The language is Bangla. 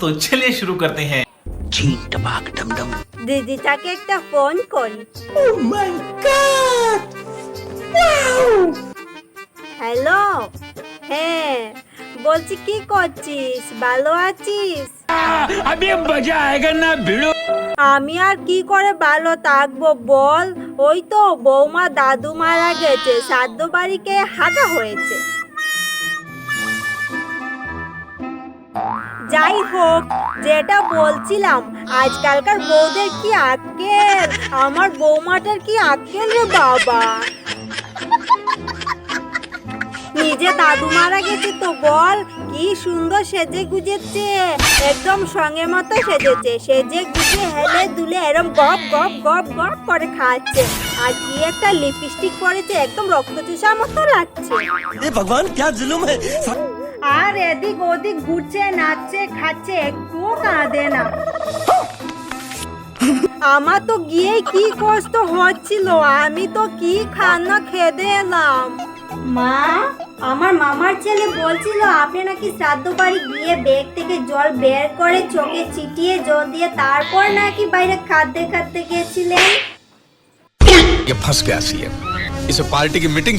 तो चलिए शुरू करते हैं দিদিটাকে একটা ফোন করি হ্যালো হ্যাঁ বলছি কি করছিস ভালো আছিস আমি আর কি করে ভালো থাকবো বল ওই তো বৌমা দাদু মারা গেছে সাদ্য বাড়িকে হাগা হয়েছে যাই হোক, যেটা বলছিলাম, আজকালকার বউদের কি আক্কেল? আমার বৌমাটার কি আক্কেল রে বাবা? নিজে দাদু মারা গেছে তো বল, কি সুন্দর সেজে গুজেছে। একদম সঙ্গে মতো সেজেছে, সেজে গুজে হেলে দুলে এরম গপ গপ গপ গপ করে খাচ্ছে। আর কি একটা লিপস্টিক পরেছে, একদম রক্ত চুষার মতো লাগছে। ভগবান, ক্যা জুলুম হ্যায় আর এদিক ওদিক ঘুরছে নাচছে খাচ্ছে একটুও কাঁদে না আমার তো গিয়ে কি কষ্ট হচ্ছিল আমি তো কি খানা খেতে এলাম মা আমার মামার ছেলে বলছিল আপনি নাকি শ্রাদ্ধ বাড়ি গিয়ে ব্যাগ থেকে জল বের করে চোখে ছিটিয়ে জল দিয়ে তারপর নাকি বাইরে খাদ্যে খাদ্যে গেছিলেন ये फंस गया सीएम इसे पार्टी की मीटिंग